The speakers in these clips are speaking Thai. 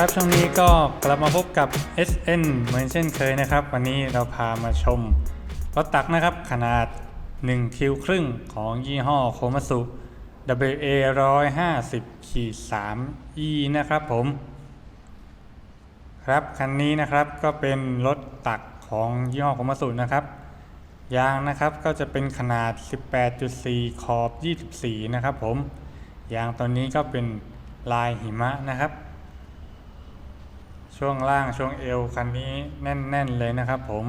ครับช่วงนี้ก็กลับมาพบกับ SN เหมือนเช่นเคยนะครับ วันนี้เราพามาชมรถตักนะครับ ขนาด 1 คิวครึ่งของยี่ห้อโคมัสุ WA 150ขีด3 E นะครับผม ครับคันนี้นะครับก็เป็นรถตักของยี่ห้อโคมัสุนะครับ ยางนะครับก็จะเป็นขนาด 18.4 ขอบ 24 นะครับผม ยางตัวนี้ก็เป็นลายหิมะนะครับ ช่วงล่างช่วงเอวคันนี้แน่น ๆ เลยนะครับผม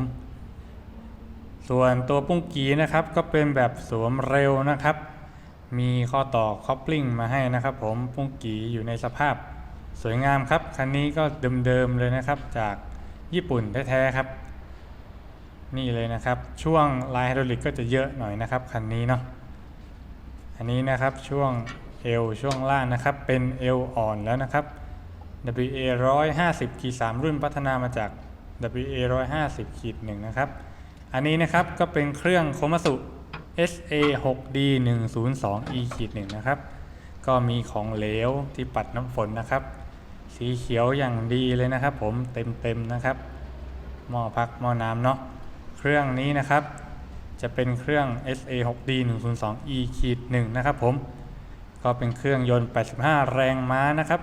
ส่วนตัวปุ้งกีนะครับก็เป็นแบบสวมเร็วนะครับ มีข้อต่อคอปลิ้งมาให้นะครับ ผมปุ้งกีอยู่ในสภาพสวยงามครับ คันนี้ก็เดิม ๆ เลยนะครับ จากญี่ปุ่นแท้ๆครับ นี่เลยนะครับ ช่วงลายไฮดรอลิกก็จะเยอะหน่อยนะครับ คันนี้เนาะอันนี้นะครับช่วงเอวช่วงล่างนะครับ เป็นเอวอ่อนแล้วนะครับ WA 150ขีด3รุ่นพัฒนามาจาก WA 150ขีด1นะครับ อันนี้นะครับก็เป็นเครื่องโคมัสุ SA 6D 102 E ขีด1นะครับ ก็มีของเหลวที่ปัดน้ำฝนนะครับ สีเขียวอย่างดีเลยนะครับ ผมเต็มๆนะครับ หม้อพักหม้อน้ำเนาะ เครื่องนี้นะครับ จะเป็นเครื่อง SA 6D 102 E ขีด1นะครับผม ก็เป็นเครื่องยนต์ 85 แรงม้านะครับ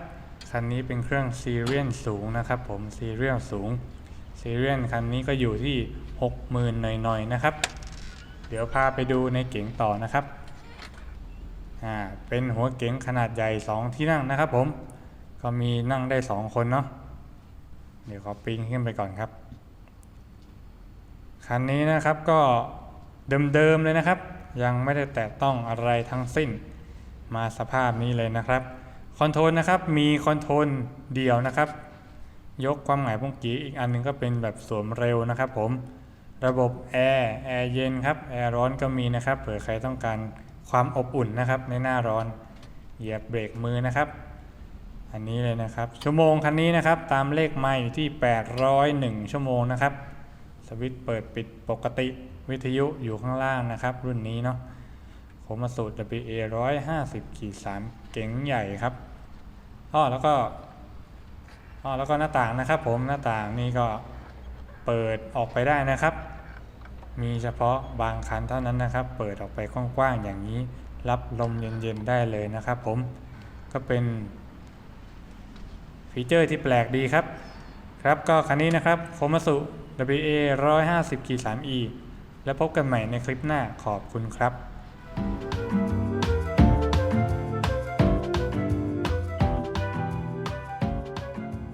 คันนี้เป็นเครื่องซีเรียนสูงนะครับผมซีเรียนสูงซีเรียนคันนี้ก็อยู่ที่ 60,000หน่อยๆนะครับ เดี๋ยวพาไปดูในเก๋งต่อนะครับอ่าเป็นหัวเก๋งขนาดใหญ่ 2 ที่นั่งนะครับผมก็มีนั่งได้ 2 คนเนาะเดี๋ยวขอปีนขึ้นไปก่อนครับ คันนี้นะครับก็เดิมๆเลยนะครับ ยังไม่ได้แตะต้องอะไรทั้งสิ้น มาสภาพนี้เลยนะครับ คอนโทรลนะครับ มีคอนโทรลเดียวนะครับ ยกความหมายพุ่งกี้อีกอันหนึงก็เป็นแบบสวมเร็วนะครับ ผม ระบบแอร์แอร์เย็นครับแอร์ร้อนก็มีนะครับเผื่อใครต้องการความอบอุ่นนะครับ ในหน้าร้อนเหยียบเบรกมือนะครับ อันนี้เลยนะครับ ชั่วโมงคันนี้นะครับ ตามเลขไมล์อยู่ที่ 801 ชั่วโมงนะครับ สวิตช์เปิดปิดปกติวิทยุอยู่ข้างล่างนะครับ รุ่นนี้เนาะ โคมาสูตร WA 150ขีด3เก๋งใหญ่ครับอ้อแล้วก็อ้อแล้วก็หน้าต่างนะครับ ผมหน้าต่างนี่ก็เปิดออกไปได้นะครับ มีเฉพาะบางคันเท่านั้นนะครับ เปิดออกไปกว้างๆอย่างนี้ รับลมเย็นๆได้เลยนะครับ ผมก็เป็นฟีเจอร์ที่แปลกดีครับ ครับก็คันนี้นะครับโคมาสุ WA 150 3 E แล้วพบกันใหม่ในคลิปหน้าขอบคุณครับ